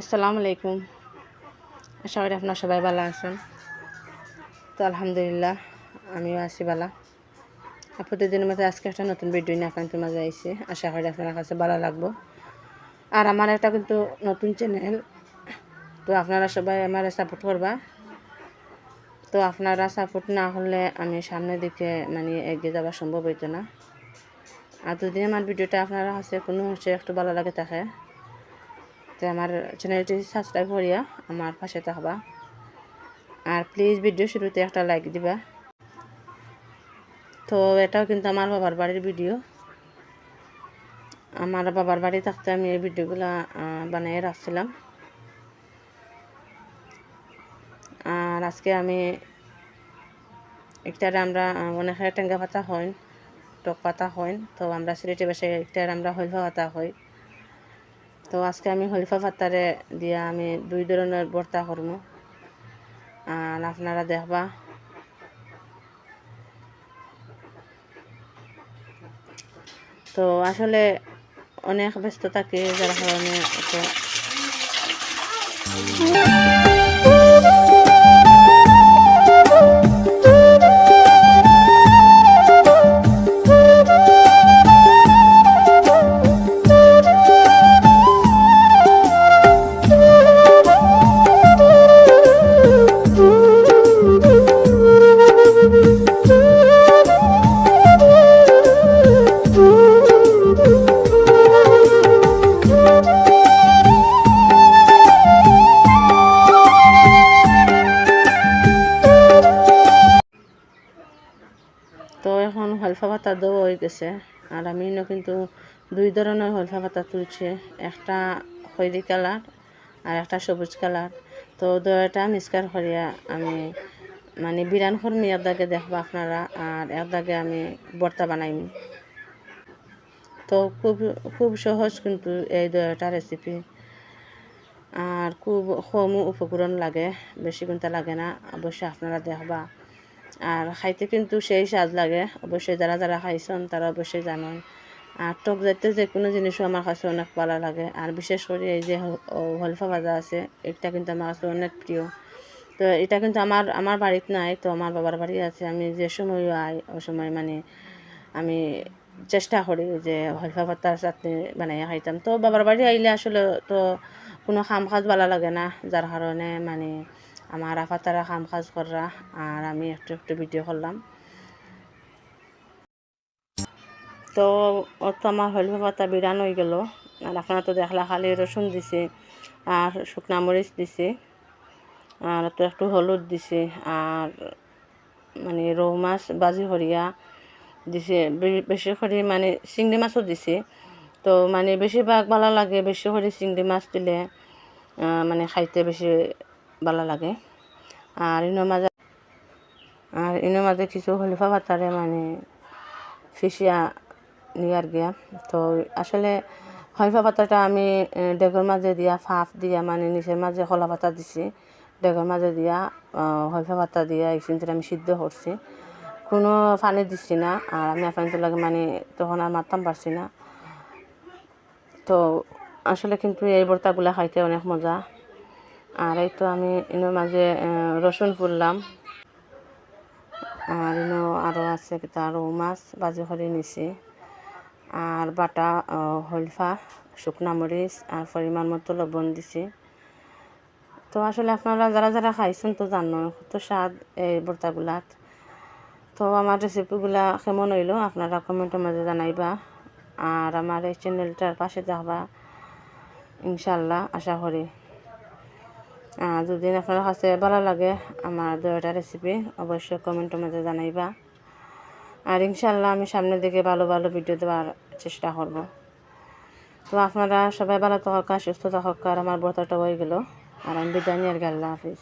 আসসালামু আলাইকুম। আশা করি আপনার সবাই ভালো আছেন। তো আলহামদুলিল্লাহ, আমিও আছি ভালো। প্রতিদিনের মতো আজকে একটা নতুন ভিডিও নিয়ে আপনাদের মাঝে আইছি। আশা করি আপনার কাছে ভালো লাগবো। আর আমার একটা কিন্তু নতুন চ্যানেল তো আপনারা সবাই আমার সাপোর্ট করবা। তো আপনারা সাপোর্ট না হলে আমি সামনের দিকে মানে এগিয়ে যাওয়া সম্ভব হইতো না। আর যদি আমার ভিডিওটা আপনারা কাছে কোনো অংশে একটু ভালো লাগে থাকে তো আমার চ্যানেলটি সাবস্ক্রাইব করিয়া আমার পাশে থাকবা। আর প্লিজ ভিডিও শুরুতে একটা লাইক দিবা। তো এটাও কিন্তু আমার বাবার বাড়ির ভিডিও আমার বাবার বাড়ি থাকতে আমি এই ভিডিওগুলো বানিয়ে রাখছিলাম। আর আজকে আমি একটারে আমরা অনেক টেঙ্গা পাতা হইন, টক পাতা হইন, তো আমরা সিলেটি বাসায় একটার আমরা হলফা পাতা হয় তো আজকে আমি হলিফা পাতারে দিয়া আমি দুই ধরনের ভর্তা করব আর আপনারা দেখবা। তো আসলে অনেক ব্যস্ত থাকে, যার কারণে তো হলফা পাতা দেওয়া হয়ে গেছে। আর আমি কিন্তু দুই ধরনের হলফা পাতা তুলছি। একটা খৈরি কালার আর একটা সবুজ কালার। তো দুটা মিক্সকার করিয়া আমি মানে বিরান করমি এক দাগে দেখবা আপনারা আর এক দাগে আমি বর্তা বানাইম। তো খুব খুব সহজ কিন্তু এই দুটা রেসিপি আর খুব কম উপকরণ লাগে, বেশি কিন্তু লাগে না। অবশ্যই আপনারা দেখবা। আর খাইতে কিন্তু সেই স্বাদ লাগে। অবশ্যই যারা যারা খাইছেন, তারা অবশ্যই জানেন। আর টক জাতীয় যে কোনো জিনিসও আমার কাছে অনেক ভালো লাগে। আর বিশেষ করে এই যে হলফা ভাজা আছে, এটা কিন্তু আমার কাছে অনেক প্রিয়। তো এটা কিন্তু আমার আমার বাড়িতে নাই, তো আমার বাবার বাড়ি আছে। আমি যে সময় আই ওই সময় মানে আমি চেষ্টা করি যে হলফা পাতার চাটনি বানাইয়া খাইতাম। তো বাবার বাড়ি আইলে আসলে তো কোনো কাম কাজ ভালো লাগে না, যার কারণে মানে আমার আফাতারা কাম কাজ করা, আর আমি একটু একটু ভিডিও করলাম। তো ও তো আমার হলফা পাতা বিরান হয়ে গেল। আর আপনারা তো দেখলা খালি রসুন দিছে, আর শুকনা মরিচ দিছে, আর তো একটু হলুদ দিছে, আর মানে রৌ মাছ, বাজি হরিয়া দিছে। বেশি করে মানে চিংড়ি মাছও দিছে। তো মানে বেশিরভাগ ভালো লাগে বেশি করে চিংড়ি মাছ দিলে মানে খাইতে বেশি ভালো লাগে। আর ইনোর মাঝে আর ইনোর মাঝে কিছু হলিফা পাতারে মানে ফিসিয়া নিয়ার গিয়া। তো আসলে হলিফা পাতাটা আমি ডেগর মাঝে দিয়া, ফাফ দিয়া মানে নিচের মাঝে কলা পাতা দিছি। ডেগর মাঝে দিয়া হলিফা পাতা দিয়া এইখান আমি সিদ্ধ করছি। কোনো পানি দিচ্ছি না, আর আমি আপনাদের লাগে মানে তখন আর মারতাম পারছি না। তো আসলে কিন্তু এই ভর্তাগুলো খাইতে অনেক মজা। আর এই তো আমি ইনোর মাঝে রসুন ফুললাম। আর ইনো আরও আছে কিতা রৌ মাছ বাজি করে নিছি। আর বাটা হলফা, শুকনা মরিচ আর পরিমাণ মতো লবণ দিছি। তো আসলে আপনারা যারা যারা খাইছেন তো জানো কত স্বাদ এই ভর্তাগুলাত। তো আমার রেসিপিগুলা কেমন হইল আপনারা কমেন্টের মাঝে জানাইবা। আর আমার এই চ্যানেলটার পাশে যাবা ইনশাল্লাহ আশা করি। যদি আপনার কাছে ভালো লাগে আমার দুটা রেসিপি অবশ্যই কমেন্টের মধ্যে জানাইবা। আর ইনশাল্লাহ আমি সামনের দিকে ভালো ভালো ভিডিও দেওয়ার চেষ্টা করব। তো আপনারা সবাই ভালো থাকা সুস্থ থাকা আর আমার বর্তাটা হয়ে গেল। আর আমি বিদায় নিয়ে গেল হাফিজ।